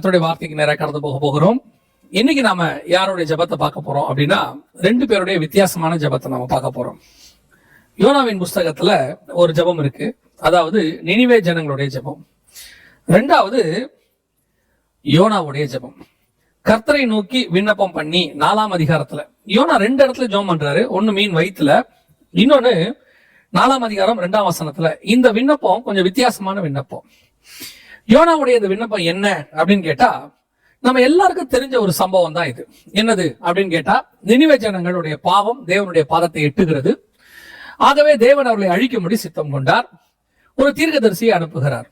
கர்த்தருடைய வார்த்தைக்கு நேராக கடந்து போக போகிறோம். இன்னைக்கு நாம யாருடைய ஜெபத்தை பார்க்க போறோம் அப்படின்னா ரெண்டு பேருடைய வித்தியாசமான ஜெபத்தை நாம பார்க்க போறோம். யோனாவின் புஸ்தகத்துல ஒரு ஜெபம் இருக்கு. அதாவது நினிவே ஜனங்களுடைய ஜெபம். ரெண்டாவது யோனாவுடைய ஜெபம். கர்த்தரை நோக்கி விண்ணப்பம் பண்ணி நாலாம் அதிகாரத்துல. யோனா ரெண்டு இடத்துல ஜெபம் பண்றாரு. ஒன்னு மீன் வயித்துல. இன்னொன்னு நாலாம் அதிகாரம் ரெண்டாம் வசனத்துல. இந்த விண்ணப்பம் கொஞ்சம் வித்தியாசமான விண்ணப்பம். யோனாவுடைய இந்த விண்ணப்பம் என்ன அப்படின்னு கேட்டா நம்ம எல்லாருக்கும் தெரிஞ்ச ஒரு சம்பவம் தான் இது. என்னது அப்படின்னு கேட்டா நினைவே ஜனங்களுடைய பாவம் தேவனுடைய பாதத்தை எட்டுகிறது. ஆகவே தேவன் அவர்களை அழிக்கும்படி சித்தம் கொண்டார். ஒரு தீர்க்கதரிசியை அனுப்புகிறார்.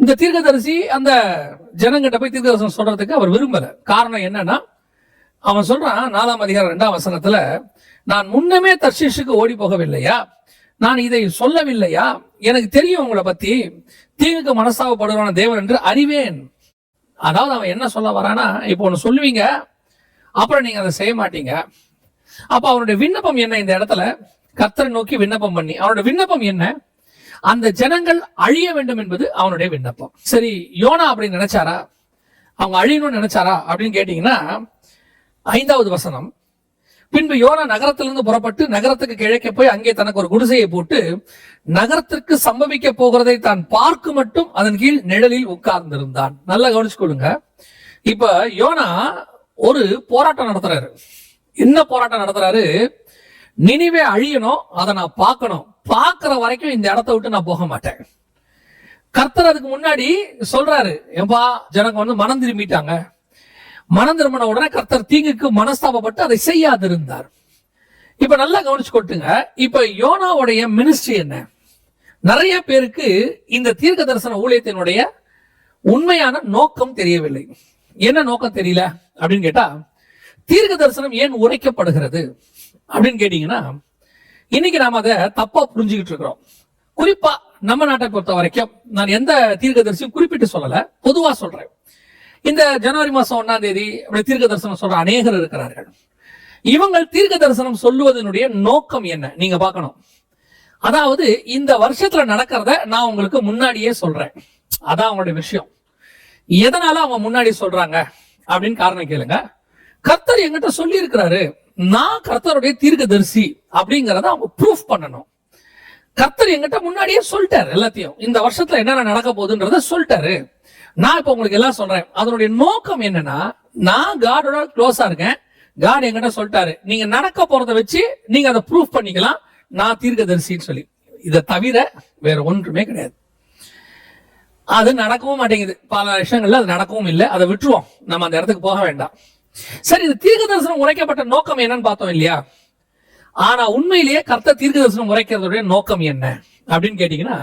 இந்த தீர்க்கதரிசி அந்த ஜனங்கிட்ட போய் தீர்க்கதரிசனம் சொல்றதுக்கு அவர் விரும்பல. காரணம் என்னன்னா அவன் சொல்றான் நாலாம் அதிகாரம் ரெண்டாம் வசனத்துல நான் முன்னமே தர்ஷிஷுக்கு ஓடி போகவில்லையா நான் இதை சொல்லவில்லையா? எனக்கு தெரியும் உங்களை பத்தி. தீங்குக்கு மனசாவப்படுவான தேவன் என்று அறிவேன். அதாவது அவன் என்ன சொல்ல வரானா இப்போ ஒன்று சொல்லுவீங்க அப்புறம் நீங்க அதை செய்ய மாட்டீங்க. அப்ப அவனுடைய விண்ணப்பம் என்ன இந்த இடத்துல? கர்த்தரை நோக்கி விண்ணப்பம் பண்ணி. அவனுடைய விண்ணப்பம் என்ன? அந்த ஜனங்கள் அழிய வேண்டும் என்பது அவனுடைய விண்ணப்பம். சரி யோனா அப்படின்னு நினைச்சாரா? அவங்க அழியணும்னு நினைச்சாரா? அப்படின்னு கேட்டீங்கன்னா ஐந்தாவது வசனம். பின்பு யோனா நகரத்திலிருந்து புறப்பட்டு நகரத்துக்கு கிழக்கே போய் அங்கே தனக்கு ஒரு குடிசையை போட்டு நகரத்திற்கு சம்பவிக்க போகிறதை தான் பார்க்க மட்டும் அதன் கீழ் நிழலில் உட்கார்ந்திருந்தான். நல்லா கவனிச்சுக்கொள்ளுங்க. இப்ப யோனா ஒரு போராட்டம் நடத்துறாரு. என்ன போராட்டம் நடத்துறாரு? நினைவே அழியணும் அதை நான் பார்க்கணும். பார்க்கிற வரைக்கும் இந்த இடத்த விட்டு நான் போக மாட்டேன். கர்த்தர் அதுக்கு முன்னாடி சொல்றாரு. ஏன்பா ஜனங்க வந்து மனம் திரும்பிட்டாங்க. மனம் திரும்பின உடனே கர்த்தர் தீங்குக்கு மனஸ்தாபப்பட்டு அதை செய்யாதிருந்தார். இப்ப நல்லா கவனிச்சு கொட்டுங்க. இப்ப யோனாவுடைய மினிஸ்ட்ரி என்ன? நிறைய பேருக்கு இந்த தீர்க்க தரிசன ஊழியத்தினுடைய உண்மையான நோக்கம் தெரியவில்லை. என்ன நோக்கம் தெரியல? அப்படின்னு கேட்டா தீர்க்க தரிசனம் ஏன் உரைக்கப்படுகிறது? அப்படின்னு கேட்டீங்கன்னா இன்னைக்கு நாம அதை தப்பா புரிஞ்சுக்கிட்டு இருக்கிறோம். குறிப்பா நம்ம நாட்டை பொறுத்த வரைக்கும் நான் எந்த தீர்க்கதரிசியும் குறிப்பிட்டு சொல்லல பொதுவா சொல்றேன். இந்த ஜனவரி மாசம் ஒன்னாம் தேதி அப்படி தீர்க்க தரிசனம் சொல்ற அநேகர் இருக்கிறார்கள். இவங்கள் தீர்க்க தரிசனம் சொல்லுவதனுடைய நோக்கம் என்ன? நீங்க பார்க்கணும். அதாவது இந்த வருஷத்துல நடக்கிறத நான் உங்களுக்கு முன்னாடியே சொல்றேன். அதான் அவங்களுடைய விஷயம். எதனால அவங்க முன்னாடி சொல்றாங்க? அப்படின்னு காரணம் கேளுங்க. கர்த்தர் எங்கிட்ட சொல்லி இருக்கிறாரு நான் கர்த்தருடைய தீர்க்கதரிசி அப்படிங்கறத அவங்க ப்ரூஃப் பண்ணணும். கர்த்தர் எங்கிட்ட முன்னாடியே சொல்லிட்டாரு எல்லாத்தையும். இந்த வருஷத்துல என்னென்ன நடக்க போகுதுன்றத சொல்லிட்டாரு. நான் இப்ப உங்களுக்கு எல்லாம் சொல்றேன். அதனுடைய நோக்கம் என்னன்னா நான் காடோட க்ளோஸா இருக்கேன். காட் என்கிட்ட சொல்லிட்டாரு. நீங்க நடக்க போறத வச்சு நீங்க அதை ப்ரூஃப் பண்ணிக்கலாம். நான் தீர்க்கதரிசின்னு சொல்லி. இதை தவிர வேற ஒன்றுமே கிடையாது. அது நடக்கவும் மாட்டேங்குது. பல விஷயங்கள்ல அது நடக்கவும் இல்லை. அதை விட்டுருவோம். நம்ம அந்த இடத்துக்கு போக வேண்டாம். சரி இது தீர்க்க தரிசனம் உரைக்கப்பட்ட நோக்கம் என்னன்னு பார்த்தோம் இல்லையா? ஆனா உண்மையிலேயே கர்த்த தீர்க்க தரிசனம் உரைக்கிறதுடைய நோக்கம் என்ன? அப்படின்னு கேட்டீங்கன்னா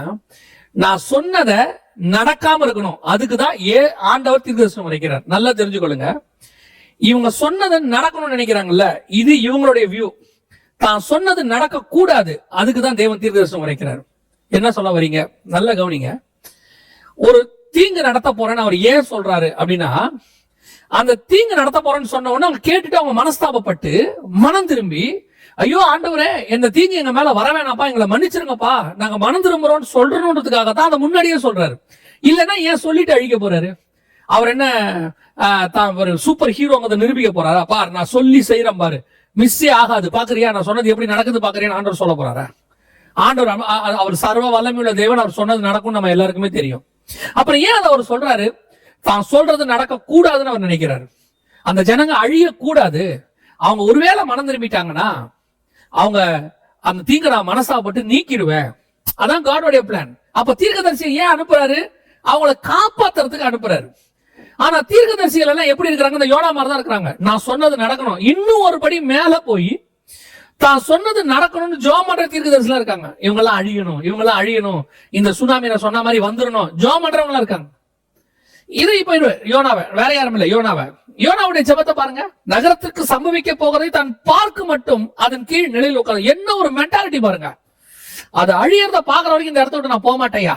நான் சொன்னதை நடக்காம இருக்கணும். அதுக்கு தான் ஏ ஆண்டவர் தீர்க்க தரிசனம் உரைக்கிறார். நல்லா தெரிஞ்சுக்கொள்ளுங்க. இவங்க சொன்னதை நடக்கணும்னு நினைக்கிறாங்கல்ல இது இவங்களுடைய வியூ தான் சொன்னது நடக்க கூடாது அதுக்கு தான் தேவன் தீர்க்க தரிசனம் உரைக்கிறார். என்ன சொல்ல வரீங்க? நல்லா கவனிங்க. ஒரு தீங்கு நடத்த போறேன்னு அவர் ஏன் சொல்றாரு அப்படின்னா அந்த தீங்கு நடத்த போறேன்னு சொன்ன உடனே அவங்க கேட்டுட்டு அவங்க மனஸ்தாபப்பட்டு மனம் திரும்பி ஐயோ ஆண்டவரே இந்த தீங்கு எங்க மேல வர வேணாப்பா எங்களை மன்னிச்சிருங்கப்பா. நாங்க மனம் திரும்புறோம்னு சொல்றோன்றதுக்காக தான் அதை முன்னாடியே சொல்றாரு. இல்லைன்னா ஏன் சொல்லிட்டு அழிக்க போறாரு? அவர் என்ன தான் ஒரு சூப்பர் ஹீரோங்கிறத நிரூபிக்க போறாரா? பார் நான் சொல்லி செய்யறேன் பாரு. மிஸ்ஸே ஆகாது. பாக்குறியா? நான் சொன்னது எப்படி நடக்குது பாக்குறியான்னு ஆண்டவர் சொல்ல போறாரா? ஆண்டவர் அவர் சர்வ வல்லமையுள்ள தேவன் அவர் சொன்னது நடக்கும் நம்ம எல்லாருக்குமே தெரியும். அப்புறம் ஏன் அதை அவர் சொல்றாரு? தான் சொல்றது நடக்க கூடாதுன்னு அவர் நினைக்கிறாரு. அந்த ஜனங்க அழிய கூடாது அவங்க ஒருவேளை மனம் திரும்பிட்டாங்கன்னா அவங்க அந்த தீங்க நான் மனசாப்பட்டு நீக்கிடுவேன் அதான் காடோடைய பிளான் அப்ப தீர்க்கதரிசியை ஏன் அனுப்புறாரு? அவங்கள காப்பாத்துறதுக்கு அனுப்புறாரு. ஆனா தீர்க்கதரிசிகள் எல்லாம் எப்படி இருக்கிறாங்க? இந்த யோனா மாதிரி தான் இருக்கிறாங்க. நான் சொன்னது நடக்கணும். இன்னும் ஒரு படி மேல போய் தான் சொன்னது நடக்கணும்னு ஜோம் பண்ற தீர்க்கதரிசிலாம் இருக்காங்க. இவங்க எல்லாம் அழியணும். இவங்கெல்லாம் அழியணும். இந்த சுனாமி நான் சொன்ன மாதிரி வந்துடணும். ஜோம் பண்றவங்களா இருக்காங்க. இது இப்ப யோனாவை. வேற யாரும் இல்லை. யோனாவை. யோனாவுடைய ஜபத்தை பாருங்க. நகரத்திற்கு சம்பவிக்க போகிறதை தான் பார்க்க மட்டும் அதன் கீழ் நிலையில் உட்காந்து என்ன ஒரு மென்டாலிட்டி பாருங்க. அது அழியறத பாக்குற வரைக்கும் இந்த இடத்த விட்டு நான் போக மாட்டேயா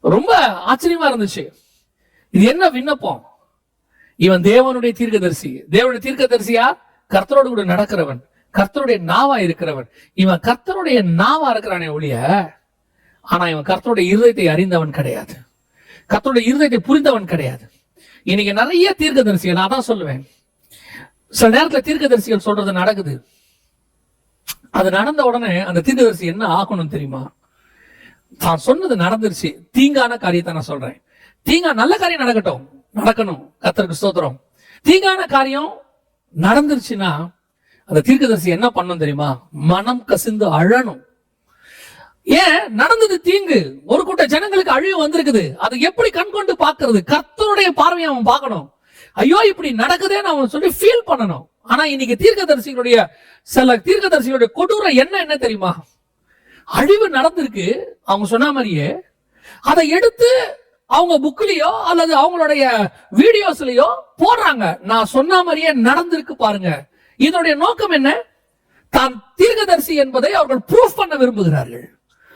ரொம்ப ஆச்சரியமா இருந்துச்சு. இது என்ன விண்ணப்பம்? இவன் தேவனுடைய தீர்க்கதரிசி. தேவனுடைய தீர்க்கதரிசியா கர்த்தரோடு கூட நடக்கிறவன். கர்த்தருடைய நாவா இருக்கிறவன். இவன் கர்த்தருடைய நாவா இருக்கிறானே ஒழிய ஆனா இவன் கர்த்தருடைய இருதயத்தை அறிந்தவன் கிடையாது. கர்த்தருடைய இருதயத்தை புரிந்தவன் கிடையாது. இன்னைக்கு நிறைய தீர்க்கதரிசிகள் நான் தான் சொல்லுவேன். சில நேரத்துல தீர்க்கதரிசிகள் சொல்றது நடக்குது. அது நடந்த உடனே அந்த தீர்க்கதரிசி என்ன ஆகணும் தெரியுமா? தான் சொன்னது நடந்துருச்சு. தீங்கான காரியத்தை நான் சொல்றேன். தீங்கா நல்ல காரியம் நடக்கட்டும். நடக்கணும். கத்தருக்கு ஸ்தோத்திரம். தீங்கான காரியம் நடந்துருச்சுன்னா அந்த தீர்க்கதரிசி என்ன பண்ணும் தெரியுமா? மனம் கசிந்து அழணும். ஏன்? நடந்தது தீங்கு. ஒரு அழிவு வந்திருக்குது. அதை எப்படி கண் கொண்டு பார்க்கறது? கர்த்தருடைய பார்வையை அவன் பார்க்கணும். ஐயோ இப்படி நடக்குதேன்னு அவன் சொல்லி ஃபீல் பண்ணணும். ஆனா இன்னைக்கு தீர்க்கதரிசிகளுடைய சில தீர்க்கதரிசிகளுடைய கொடூர என்ன என்ன தெரியுமா? அழிவு நடந்திருக்கு. அவங்க சொன்ன மாதிரியே. அதை எடுத்து அவங்க புக்லயோ அல்லது அவங்களுடைய வீடியோஸ்லயோ போடுறாங்க. நான் சொன்ன மாதிரியே நடந்திருக்கு பாருங்க. இதனுடைய நோக்கம் என்ன? தான் தீர்க்கதரிசி என்பதை அவர்கள் ப்ரூஃப் பண்ண விரும்புகிறார்கள்.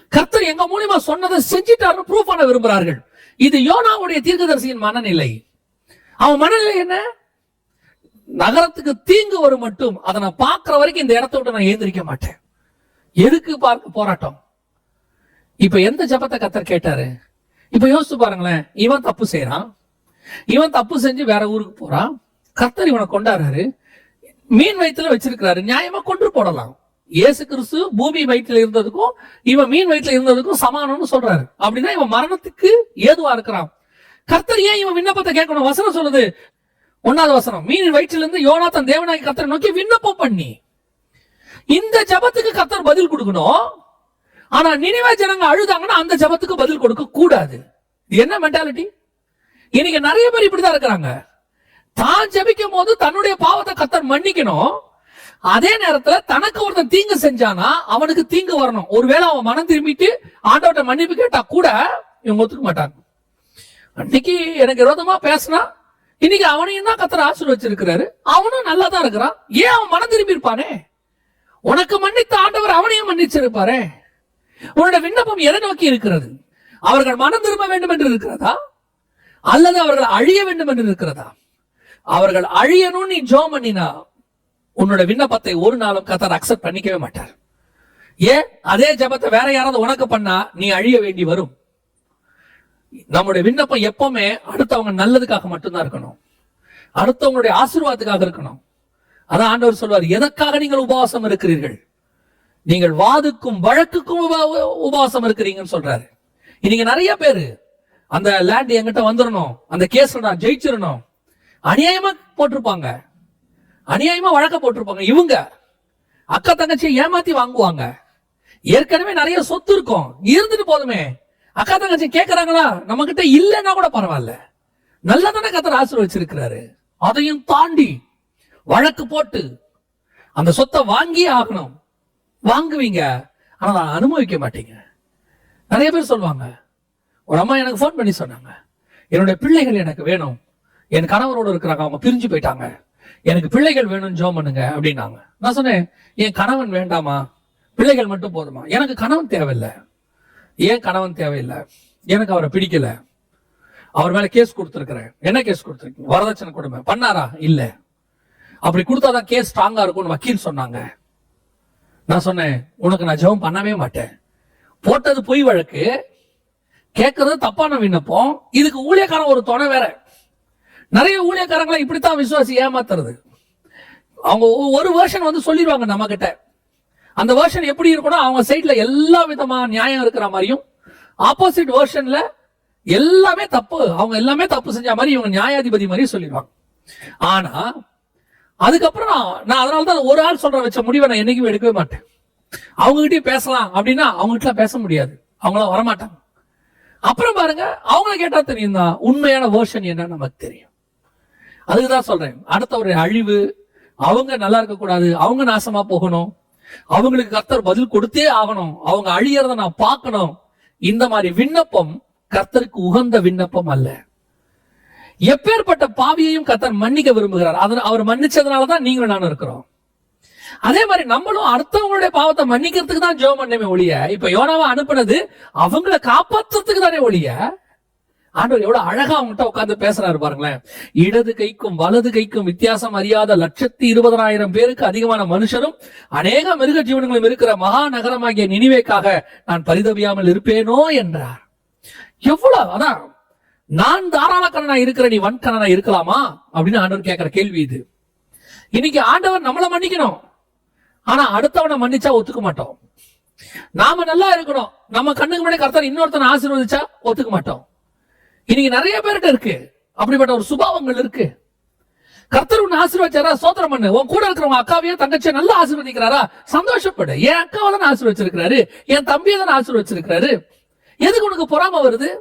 கர்த்தர் எங்க மூலியமா சொன்னதை செஞ்சிட்டாருன்னு ப்ரூஃப் பண்ண விரும்புகிறார்கள் இது யோனாவுடைய தீர்க்கதரிசியின் மனநிலை. அவன் மனநிலை என்ன? நகரத்துக்கு தீங்கு வரும் மட்டும் அதை நான் பார்க்கிற வரைக்கும் இந்த இடத்த விட்டு நான் ஏந்திரிக்க மாட்டேன். எதுக்கு பார்க்க போராட்டம்? இப்ப எந்த ஜபத்தை கத்தர் கேட்டாரு? இப்ப யோசிச்சு பாருங்களேன் இவன் தப்பு செய்யறான் இவன் தப்பு செஞ்சு வேற ஊருக்கு போறான். கர்த்தர் இவனை கொண்டாடுறாரு. மீன் வயிற்றுல வச்சிருக்கிறாரு. நியாயமா கொண்டு போடலாம். இயேசு கிறிஸ்து பூமி வயிற்றுல இருந்ததுக்கும் இவன் மீன் வயிற்றுல இருந்ததுக்கும் சமானம்னு சொல்றாரு. அப்படின்னா இவன் மரணத்துக்கு ஏதுவா இருக்கிறான்? கர்த்தர் ஏன் இவன் விண்ணப்பத்தை கேட்கணும்? வசனம் சொல்லுது. ஒன்னாவது வசனம். மீன் வயிற்றுல இருந்து யோனாத்தன் தேவனாய் கர்த்தரை நோக்கி விண்ணப்பம் பண்ணி இந்த ஜபத்துக்கு கர்த்தர் பதில் கொடுக்கணும். ஆனா நினைவா ஜனங்க அழுதாங்கன்னா அந்த ஜபத்துக்கு பதில் கொடுக்க கூடாது. இது என்ன மென்டாலிட்டி இன்னைக்கு நிறைய பேர் இப்படிதான் இருக்கிறாங்க. தான் ஜபிக்கும் போது தன்னுடைய பாவத்தை கத்தர் மன்னிக்கணும். அதே நேரத்துல தனக்கு ஒருத்தன் தீங்கு செஞ்சானா அவனுக்கு தீங்கு வரணும். ஒருவேளை அவன் மனம் திரும்பிட்டு ஆண்டவட்ட மன்னிப்பு கேட்டா கூட இவங்க ஒத்துக்க மாட்டாங்க. அன்னைக்கு எனக்கு விரோதமா பேசினா இன்னைக்கு அவனையும் தான் கத்தர் ஆசீர்வச்சிருக்கிறாரு அவனும் நல்லா தான் இருக்கிறான். ஏன் அவன் மனம் திரும்பி இருப்பானே? உனக்கு மன்னித்த ஆண்டவர் அவனையும் மன்னிச்சிருப்பாரே. உன்னோட விண்ணப்பம் எதை நோக்கி இருக்கிறது? அவர்கள் மனம் திரும்ப வேண்டும் என்று இருக்கிறதா? அல்லது அவர்கள் அழிய வேண்டும் என்று இருக்கிறதா? அவர்கள் அழியணும் நீ ஜோம் பண்ணினா உன்னோட விண்ணப்பத்தை ஒரு நாளும் கத்தர் அக்செப்ட் பண்ணிக்கவே மாட்டார். ஏன்? அதே ஜபத்தை வேற யாராவது உனக்கு பண்ணா நீ அழிய வேண்டி வரும். நம்முடைய விண்ணப்பம் எப்பவுமே அடுத்தவங்க நல்லதுக்காக மட்டும்தான் இருக்கணும். அடுத்தவங்களுடைய ஆசீர்வாதத்துக்காக இருக்கணும். அதான் ஆண்டவர் சொல்வார் எதற்காக நீங்கள் உபவாசம் இருக்கிறீர்கள்? நீங்கள் வாதுக்கும் வழக்குக்கும் உபவாசம் இருக்கிறீங்கன்னு சொல்றாரு. இன்னைக்கு நிறைய பேரு. அந்த லேண்ட் என்கிட்ட வந்துடணும் அந்த கேஸ்ல நான் ஜெயிச்சிடணும் அநியாயமா போட்டிருப்பாங்க. அநியாயமா வழக்க போட்டிருப்பாங்க. இவங்க அக்கா தங்கச்சியை ஏமாத்தி வாங்குவாங்க. ஏற்கனவே நிறைய சொத்து இருக்கும். இருந்துட்டு போதுமே. அக்கா தங்கச்சி கேட்கறாங்களா நம்ம கிட்ட இல்லைன்னா கூட பரவாயில்ல. நல்லதானே கத்தர் ஆசீர்வச்சிருக்கிறாரு. அதையும் தாண்டி வழக்கு போட்டு அந்த சொத்தை வாங்கியே ஆகணும். வாங்குவீங்க. ஆனா நான் அனுபவிக்க மாட்டீங்க. நிறைய பேர் சொல்லுவாங்க. ஒரு அம்மா எனக்கு ஃபோன் பண்ணி சொன்னாங்க. என்னுடைய பிள்ளைகள் எனக்கு வேணும். என் கணவரோடு இருக்கிறாங்க. அவங்க பிரிஞ்சு போயிட்டாங்க. எனக்கு பிள்ளைகள் வேணும்னு ஜோம் பண்ணுங்க அப்படின்னாங்க. நான் சொன்னேன் என் கணவன் வேண்டாமா? பிள்ளைகள் மட்டும் போதுமா? எனக்கு கணவன் தேவையில்லை. ஏன் கணவன் தேவையில்லை? எனக்கு அவரை பிடிக்கல. அவர் மேல கேஸ் கொடுத்துருக்குறேன். என்ன கேஸ் கொடுத்துருக்கீங்க? வரதட்சணை கொடுமை பண்ணாரா? இல்ல. அப்படி கொடுத்தாதான் கேஸ் ஸ்ட்ராங்கா இருக்கும்னு வக்கீல் சொன்னாங்க. நான் சொன்னேன் உனக்கு நான் ஜெபம் பண்ணவே மாட்டேன். போட்டது பொய் வழக்கு. கேட்கறது தப்பான விண்ணப்பம். இதுக்கு ஊழியக்காரன் ஒரு துணை வேற. நிறைய ஊழியக்காரங்களை இப்படித்தான் விசுவாசி ஏமாத்துறது. அவங்க ஒரு வேர்ஷன் வந்து சொல்லிடுவாங்க நம்ம கிட்ட அந்த வேர்ஷன் எப்படி இருக்கணும் அவங்க சைட்ல எல்லா விதமான நியாயம் இருக்கிற மாதிரியும் ஆப்போசிட் வேர்ஷன்ல எல்லாமே தப்பு அவங்க எல்லாமே தப்பு செஞ்ச மாதிரி இவங்க நியாயாதிபதி மாதிரி சொல்லிடுவாங்க ஆனா அதுக்கப்புறம் நான் அதனாலதான் அதனால தான் ஒரு ஆள் சொல்ற வச்ச முடிவை நான் என்னைக்குமே எடுக்கவே மாட்டேன். அவங்க கிட்டயும் பேசலாம் அப்படின்னா அவங்க கிட்ட பேச முடியாது. அவங்களாம் வரமாட்டாங்க. அப்புறம் பாருங்க அவங்கள கேட்டா தெரியும் தான் உண்மையான வேர்ஷன் என்னன்னு நமக்கு தெரியும். அதுக்குதான் சொல்றேன். அடுத்தவருடைய அழிவு அவங்க நல்லா இருக்க கூடாது அவங்க நாசமா போகணும். அவங்களுக்கு கர்த்தர் பதில் கொடுத்தே ஆகணும். அவங்க அழியறத நான் பார்க்கணும். இந்த மாதிரி விண்ணப்பம் கர்த்தருக்கு உகந்த விண்ணப்பம் அல்ல. எப்பேற்பட்ட பாவியையும் கர்த்தர் மன்னிக்க விரும்புகிறார். அதன் அவர் மன்னிச்சதுனாலதான் நீங்களும் நானும் இருக்கிறோம். அதே மாதிரி நம்மளும் அடுத்தவங்களுடைய பாவத்தை மன்னிக்கிறதுக்கு தான் ஜெபம் பண்ணமே ஒழிய இப்ப யோனாவை அனுப்புனது அவங்கள காப்பாத்துறதுக்கு தானே ஒழிய ஆண்டவர் எவ்வளவு அழகா அவங்ககிட்ட உட்காந்து பேசுறாரு பாருங்களேன். இடது கைக்கும் வலது கைக்கும் வித்தியாசம் அறியாத லட்சத்தி இருபதனாயிரம் பேருக்கு அதிகமான மனுஷரும் அநேக மிருக ஜீவனங்களும் இருக்கிற மகா நகரமாகிய நினைவேக்காக நான் பரிதவியாமல் இருப்பேனோ என்றார். எவ்வளவு அதான் நான் தாராளக்கணனா இருக்கிற நீ வன்கண்ணனா இருக்கலாமா? அப்படின்னு ஆண்டவர் கேட்கிற கேள்வி இது. இன்னைக்கு ஆண்டவர் நம்மளை மன்னிக்கணும். ஆனா அடுத்தவனை மன்னிச்சா ஒத்துக்க மாட்டோம். நாம நல்லா இருக்கணும். நம்ம கண்ணுக்கு முன்னாடி கர்த்தர் இன்னொருத்தனை ஆசீர்வதிச்சா ஒத்துக்க மாட்டோம். இன்னைக்கு நிறைய பேர்கிட்ட இருக்கு. அப்படிப்பட்ட ஒரு சுபாவங்கள் இருக்கு. கர்த்தர் உன்னை ஆசீர்வச்சாரா? சோதனம் பண்ணு. உன் கூட இருக்கிறவங்க அக்காவையே தங்கச்சியை நல்லா ஆசீர்வதிக்கிறாரா? சந்தோஷப்படு. என் அக்காவை தானே ஆசீர்வச்சிருக்கிறாரு. என் தம்பியை தானே ஆசீர்வச்சிருக்கிறாரு. எதுக்கு உனக்கு பொறாம வருது?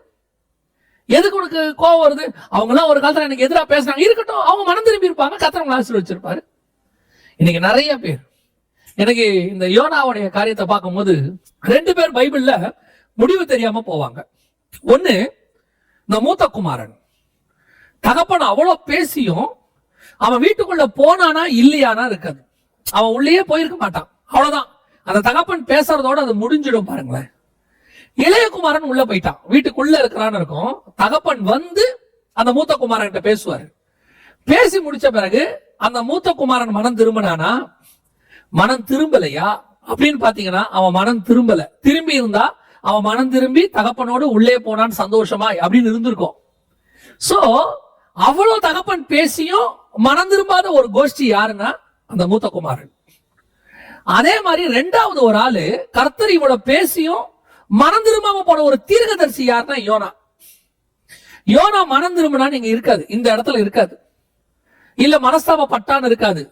எதுக்கு உனக்கு கோவம் வருது? அவங்க எல்லாம் ஒரு காலத்துல எனக்கு எதிராக பேசுனாங்க. இருக்கட்டும் அவங்க மனம் திரும்பி இருப்பாங்க. கத்திரவங்களை ஆசீர்வச்சிருப்பாரு. இன்னைக்கு நிறைய பேர். எனக்கு இந்த யோனாவுடைய காரியத்தை பார்க்கும்போது ரெண்டு பேர் பைபிள்ல முடிவு தெரியாம போவாங்க. ஒன்னு இந்த மூத்த குமாரன். தகப்பன் அவ்வளவு பேசியும் அவன் வீட்டுக்குள்ள போனானா இல்லையானா இருக்காது. அவன் உள்ளேயே போயிருக்க மாட்டான். அவ்வளவுதான். அந்த தகப்பன் பேசுறதோட அது முடிஞ்சிடும் பாருங்களேன். இளையகுமாரன் உள்ள போயிட்டான். வீட்டுக்குள்ள இருக்கிறான்னு இருக்கும். தகப்பன் வந்து அந்த மூத்த குமாரன் கிட்ட பேசுவாரு. பேசி முடிச்ச பிறகு அந்த மூத்த குமாரன் மனம் திரும்பினானா மனம் திரும்பலையா? அப்படின்னு பாத்தீங்கன்னா அவன் மனம் திரும்பல. திரும்பி இருந்தா அவன் மனம் திரும்பி தகப்பனோடு உள்ளே போனான் சந்தோஷமா அப்படின்னு இருந்திருக்கும். சோ அவ்வளவு தகப்பன் பேசியும் மனம் திரும்பாத ஒரு கோஷ்டி யாருன்னா அந்த மூத்த குமாரன். அதே மாதிரி ரெண்டாவது ஒரு ஆளு கர்த்தர் இவ்வளவு பேசியும் மனம் திரும்பாம போன ஒரு தீர்க்கதரிசி யாருன்னா யோனா. யோனா மனம் திரும்பினா நீங்க இருக்காது. இந்த இடத்துல இருக்காது. இல்ல மனஸ்தாபப்பட்டான்னு இருக்காது.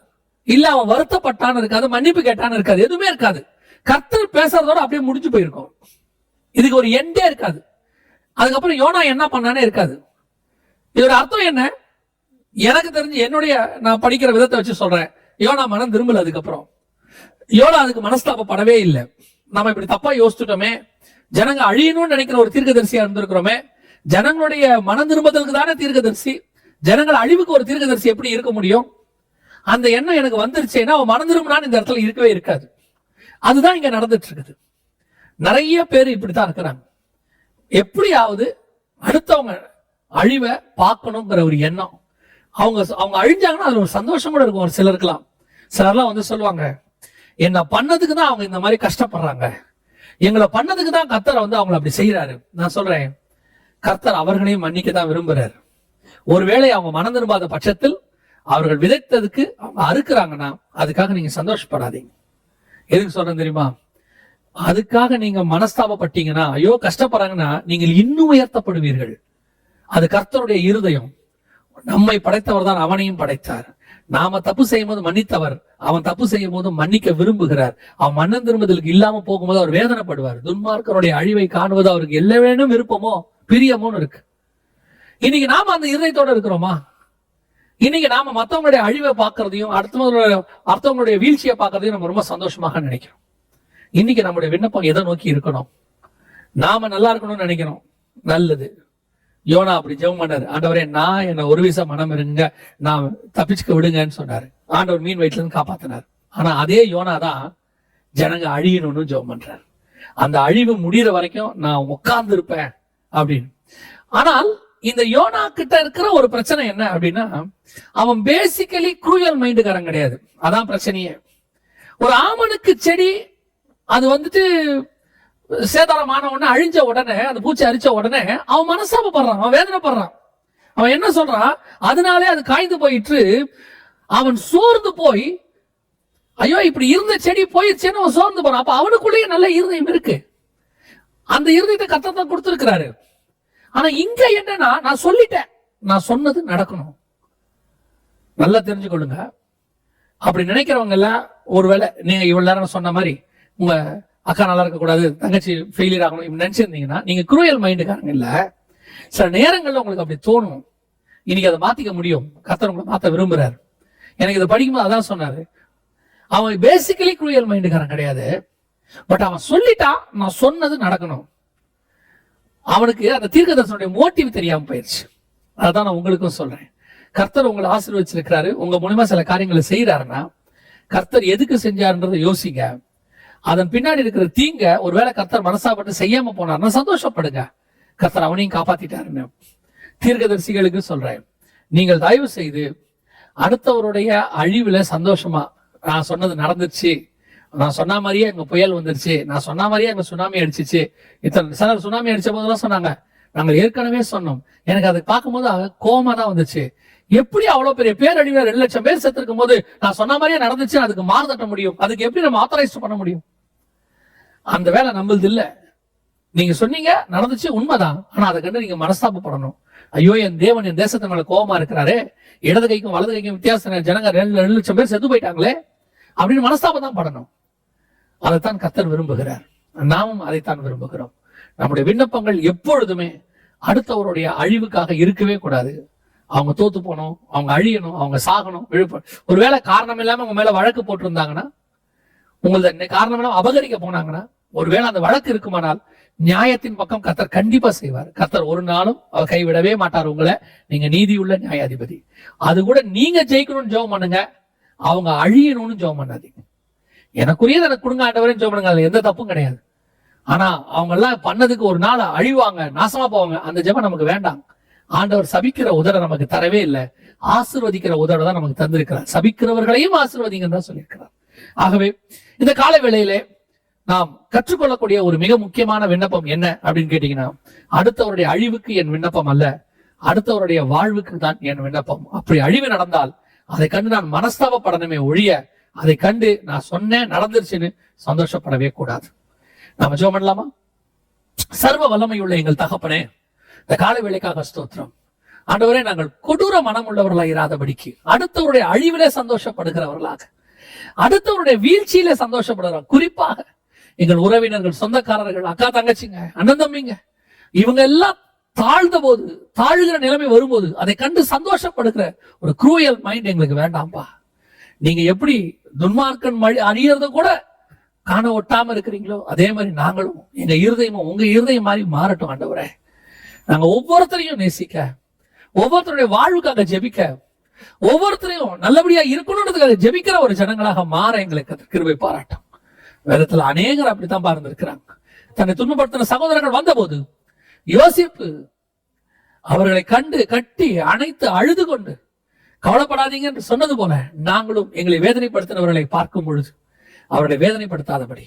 இல்ல அவன் வருத்தப்பட்டான்னு இருக்காது மன்னிப்பு கேட்டான்னு இருக்காது. எதுவுமே இருக்காது. கர்த்தர் பேசுறதோட அப்படியே முடிஞ்சு போயிருக்கோம். இதுக்கு ஒரு எண்டே இருக்காது. அதுக்கப்புறம் யோனா என்ன பண்ணானே இருக்காது. இதோட அர்த்தம் என்ன? எனக்கு தெரிஞ்சு என்னுடைய நான் படிக்கிற விதத்தை வச்சு சொல்றேன். யோனா மனம் திரும்பல அதுக்கப்புறம். யோனா அதுக்கு மனஸ்தாபப்படவே இல்லை. நம்ம இப்படி தப்பா யோசிச்சுட்டோமே ஜனங்க அழியணும்னு நினைக்கிற ஒரு தீர்க்கதரிசியா இருந்திருக்கிறோமே ஜனங்களுடைய மனம் திரும்புதலுக்கு தானே தீர்க்கதரிசி? ஜனங்கள் அழிவுக்கு ஒரு தீர்க்கதரிசி எப்படி இருக்க முடியும்? அந்த எண்ணம் எனக்கு வந்துருச்சேன்னா அவன் மனம் திரும்பினான்னு இந்த இடத்துல இருக்கவே இருக்காது. அதுதான் இங்க நடந்துட்டு இருக்குது. நிறைய பேர் இப்படித்தான் இருக்கிறாங்க. எப்படியாவது அடுத்தவங்க அழிவை பார்க்கணுங்கிற ஒரு எண்ணம். அவங்க அவங்க அழிஞ்சாங்கன்னா அதுல ஒரு சந்தோஷம் கூட இருக்கும் ஒரு சிலருக்குலாம் சிலர்லாம் வந்து சொல்லுவாங்க என்ன பண்ணதுக்கு தான் அவங்க இந்த மாதிரி கஷ்டப்படுறாங்க. எங்களை பண்ணதுக்கு தான் கர்த்தர் வந்து அவங்கள அப்படி செய்யறாரு நான் சொல்றேன் கர்த்தர் அவர்களையும் மன்னிக்க தான் விரும்புறாரு. ஒருவேளை அவங்க மனம் திரும்பாத பட்சத்தில் அவர்கள் விதைத்ததுக்கு அவங்க அறுக்குறாங்கன்னா அதுக்காக நீங்க சந்தோஷப்படாதீங்க. எதுக்கு சொல்றேன் தெரியுமா? அதுக்காக நீங்க மனஸ்தாபப்பட்டீங்கன்னா ஐயோ கஷ்டப்படுறாங்கன்னா நீங்கள் இன்னும் உயர்த்தப்படுவீர்கள். அது கர்த்தருடைய இருதயம். நம்மை படைத்தவர் தான் அவனையும் படைத்தார். நாம தப்பு செய்யும் போது மன்னித்தவர். அவன் தப்பு செய்யும் போது மன்னிக்க விரும்புகிறார். அவன் மன்னன் திரும்புதலுக்கு இல்லாம போகும்போது அவர் வேதனைப்படுவார். துன்மார்க்கருடைய அழிவை காணுவது அவருக்கு எல்லா வேணும் விருப்பமோ பிரியமோன்னு இருக்கு. இன்னைக்கு நாம அந்த இருதயத்தோட இருக்கிறோமா? இன்னைக்கு நாம மத்தவங்களுடைய அழிவை பார்க்கறதையும் அடுத்தவங்களுடைய அடுத்தவங்களுடைய வீழ்ச்சியை பார்க்கறதையும் நம்ம ரொம்ப சந்தோஷமாக நினைக்கிறோம். இன்னைக்கு நம்முடைய விண்ணப்பம் எதை நோக்கி இருக்கணும்? நாம நல்லா இருக்கணும்னு நினைக்கிறோம். நல்லது. யோனா அப்படி ஜெபம் பண்ணாரு. ஆண்டவரே நான் என்ன ஒரு விசா மனம் இருங்க. நான் தப்பிச்சுக்க விடுங்கன்னு சொன்னாரு. ஆண்டவர் மீன் வயிற்றுல இருந்து காப்பாத்தினார். ஆனா அதே யோனா தான் ஜனங்க அழியணும்னு ஜெபம் பண்றாரு. அந்த அழிவு முடிகிற வரைக்கும் நான் உட்கார்ந்து இருப்பேன் அப்படின்னு. ஆனால் இந்த யோனா கிட்ட இருக்கிற ஒரு பிரச்சனை என்ன அப்படின்னா அவன் பேசிக்கலி குரூயல் மைண்டுக்காரன் கிடையாது. அதான் பிரச்சனையே. ஒரு ஆமனுக்கு செடி அது வந்துட்டு சேதாரமான உடனே அழிஞ்ச உடனே அந்த பூச்சி அரிச்ச உடனே அவன் மனசாபப்படுறான் அவன் வேதனைப்படுறான். அவன் என்ன சொல்றான் அதனாலே அது காய்ந்து போயிட்டு அவன் சோர்ந்து போய் ஐயோ இப்படி இருந்த செடி போயிடுச்சேன்னு அவன் சோர்ந்து போறான். அப்ப அவனுக்குள்ளேயே நல்ல இருதயம் இருக்கு. அந்த இருதயத்தை கத்தத்தான் தான் ஆனா இங்க என்னன்னா நான் சொல்லிட்டேன். நான் சொன்னது நடக்கணும். நல்லா தெரிஞ்சுக்கொள்ளுங்க. அப்படி நினைக்கிறவங்க எல்லாம் ஒருவேளை நீங்க இவ்வளவு நேரம் சொன்ன மாதிரி உங்க அக்கா நல்லா இருக்கக்கூடாது தங்கச்சி ஃபெயிலியர் ஆகணும் நினைச்சிருந்தீங்கன்னா நீங்க குரூயல் மைண்டுக்காரங்க இல்ல. சில நேரங்கள்ல உங்களுக்கு அப்படி தோணும். இன்னைக்கு அதை மாத்திக்க முடியும். கத்தர் உங்களை மாத்த விரும்புறாரு. எனக்கு இதை படிக்கும்போது அதான் சொன்னாரு. அவன் பேசிக்கலி குரூயல் மைண்டுக்காரன் கிடையாது. பட் அவன் சொல்லிட்டான் நான் சொன்னது நடக்கணும். அவனுக்கு அந்த தீர்க்கதர்சனுடைய மோட்டிவ் தெரியாம போயிடுச்சு அதான் நான் உங்களுக்கும் சொல்றேன். கர்த்தர் உங்களை ஆசீர்வச்சிருக்கிறாரு. உங்க மூலியமா சில காரியங்களை செய்யறாருன்னா கர்த்தர் எதுக்கு செஞ்சாருன்றதை யோசிங்க. அதன் பின்னாடி இருக்கிற தீங்க ஒருவேளை கர்த்தர் மனசாப்பட்டு செய்யாம போனார்னா சந்தோஷப்படுங்க. கர்த்தர் அவனையும் காப்பாத்திட்டாருன்னு. தீர்க்கதரிசிகளுக்கு சொல்றேன். நீங்கள் தயவு செய்து அடுத்தவருடைய அழிவுல சந்தோஷமா நான் சொன்னது நடந்துச்சு நான் சொன்ன மாதிரியே எங்க புயல் வந்துருச்சு. நான் சொன்ன மாதிரியே எங்க சுனாமி அடிச்சிச்சு. இத்தனை சிலர் சுனாமி அடிச்ச போதெல்லாம் சொன்னாங்க. நாங்கள் ஏற்கனவே சொன்னோம். எனக்கு அதை பார்க்கும்போது கோமா தான் வந்துச்சு. எப்படி அவ்வளவு பெரிய பேரழிவு ரெண்டு லட்சம் பேர் செத்துருக்கும் போது நான் சொன்ன மாதிரியே நடந்துச்சு அதுக்கு மாறு தட்ட முடியும்? அதுக்கு எப்படி நம்ம ஆத்தரைஸ் பண்ண முடியும்? அந்த வேலை நம்மளது இல்லை. நீங்க சொன்னீங்க நடந்துச்சு உண்மைதான். ஆனா அதை கண்டு நீங்க மனஸ்தாபப்படணும். ஐயோ என் தேவன் என் தேசத்து மேல கோபமா இருக்கிறாரே. இடது கைக்கும் வலது கைக்கும் வித்தியாசம் ஜனங்க ரெண்டு ரெண்டு லட்சம் பேர் செத்து போயிட்டாங்களே. அப்படின்னு மனஸ்தாபம் தான் படணும். அதைத்தான் கத்தர் விரும்புகிறார். நாமும் அதைத்தான் விரும்புகிறோம். நம்முடைய விண்ணப்பங்கள் எப்பொழுதுமே அடுத்தவருடைய அழிவுக்காக இருக்கவே கூடாது. அவங்க தோத்து போகணும் அவங்க அழியணும் அவங்க சாகணும் விழுப்ப. ஒருவேளை காரணம் இல்லாம உங்க மேல வழக்கு போட்டிருந்தாங்கன்னா உங்களது காரணம் இல்லாம அபகரிக்க போனாங்கன்னா ஒருவேளை அந்த வழக்கு இருக்குமானால் நியாயத்தின் பக்கம் கத்தர் கண்டிப்பா செய்வார். கத்தர் ஒரு நாளும் அவர் கைவிடவே மாட்டார் உங்களை. நீங்க நீதியுள்ள நியாயாதிபதி. அது கூட நீங்க ஜெயிக்கணும்னு ஜெபம் பண்ணுங்க. அவங்க அழியணும்னு ஜெபம் பண்ணாதீங்க. எனக்குரியது எனக்கு கொடுங்க ஆண்டவரையும் ஜெபம் பண்ணுங்க. அதுல எந்த தப்பும் கிடையாது. ஆனா அவங்க எல்லாம் பண்ணதுக்கு ஒரு நாள் அழிவாங்க நாசமா போவாங்க. அந்த ஜெபம் நமக்கு வேண்டாம். ஆண்டவர் சபிக்கிற உதட நமக்கு தரவே இல்லை. ஆசிர்வதிக்கிற உதட தான் நமக்கு தந்திருக்கிறார். சபிக்கிறவர்களையும் ஆசிர்வதிங்கன்னு தான் சொல்லியிருக்கிறார். ஆகவே இந்த கால வேளையிலே நாம் கற்றுக்கொள்ளக்கூடிய ஒரு மிக முக்கியமான விண்ணப்பம் என்ன அப்படின்னு கேட்டீங்கன்னா அடுத்தவருடைய அழிவுக்கு என் விண்ணப்பம் அல்ல அடுத்தவருடைய வாழ்வுக்கு தான் என் விண்ணப்பம். அப்படி அழிவு நடந்தால் அதை கண்டு நான் மனஸ்தாபப்படணுமே ஒழிய அதை கண்டு நான் சொன்னேன் நடந்துருச்சுன்னு சந்தோஷப்படவே கூடாது. நாம ஜோ பண்ணலாமா? சர்வ வல்லமையுள்ள எங்கள் தகப்பனே இந்த காலை வேலைக்காக ஸ்தோத்திரம். ஆண்டவரே நாங்கள் கொடூர மனம் உள்ளவர்களாக இராதபடிக்கு அடுத்தவருடைய அழிவிலே சந்தோஷப்படுகிறவர்களாக அடுத்தவருடைய வீழ்ச்சியிலே சந்தோஷப்படுகிறோம் குறிப்பாக எங்கள் உறவினர்கள் சொந்தக்காரர்கள் அக்கா தங்கச்சிங்க அண்ணன் தம்பிங்க இவங்க எல்லாம் தாழ்ந்த போது தாழ்கிற நிலைமை வரும்போது அதை கண்டு சந்தோஷப்படுகிற ஒரு குரூயல் மைண்ட் எங்களுக்கு வேண்டாம்பா நீங்க எப்படி துன்மார்க்கன் மழி அறியறத கூட காண ஒட்டாம இருக்கிறீங்களோ அதே மாதிரி நாங்களும் எங்க இருதயமும் உங்க இருதயம் மாதிரி மாறட்டும் ஆண்டவரே. நாங்க ஒவ்வொருத்தரையும் நேசிக்க ஒவ்வொருத்தருடைய வாழ்வுக்காக ஜெபிக்க ஒவ்வொருத்தரையும் நல்லபடியா இருக்கணும்ன்றதுக்காக ஜெபிக்கிற ஒரு ஜனங்களாக மாற எங்களுக்கு கிருபை பாராட்டும். வேதத்துல அநேகர் அப்படித்தான் பார்த்திருக்கிறாங்க தன்னை துன்பப்படுத்தின சகோதரர்கள் வந்தபோது யோசிப்பு அவர்களை கண்டு கட்டி அணைத்து அழுது கொண்டு கவலைப்படாதீங்க என்று சொன்னது போல நாங்களும் எங்களை வேதனைப்படுத்தினவர்களை பார்க்கும் பொழுது அவர்களை வேதனைப்படுத்தாதபடி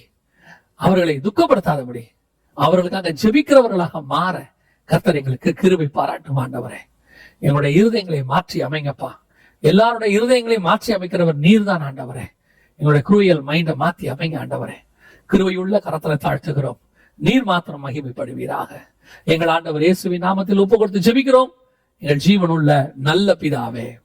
அவர்களை துக்கப்படுத்தாதபடி அவர்களுக்காக ஜெபிக்கிறவர்களாக மாற கர்த்தர் எங்களுக்கு கிருபை பாராட்டும் ஆண்டவரே. எங்களுடைய இருதயங்களை மாற்றி அமைங்கப்பா. எல்லாருடைய இருதயங்களையும் மாற்றி அமைக்கிறவர் நீர்தான் ஆண்டவரே. எங்களுடைய குரூயல் மைண்டை மாத்தி அமைங்க ஆண்டவரே. கிருவையுள்ள கரத்துல தாழ்த்துகிறோம். நீர் மாத்திரம் மகிமைப்படுவீராக. எங்கள் ஆண்டவர் இயேசுவின் நாமத்தில் ஒப்பு கொடுத்து ஜெபிக்கிறோம். எங்கள் ஜீவனுள்ள நல்ல பிதாவே.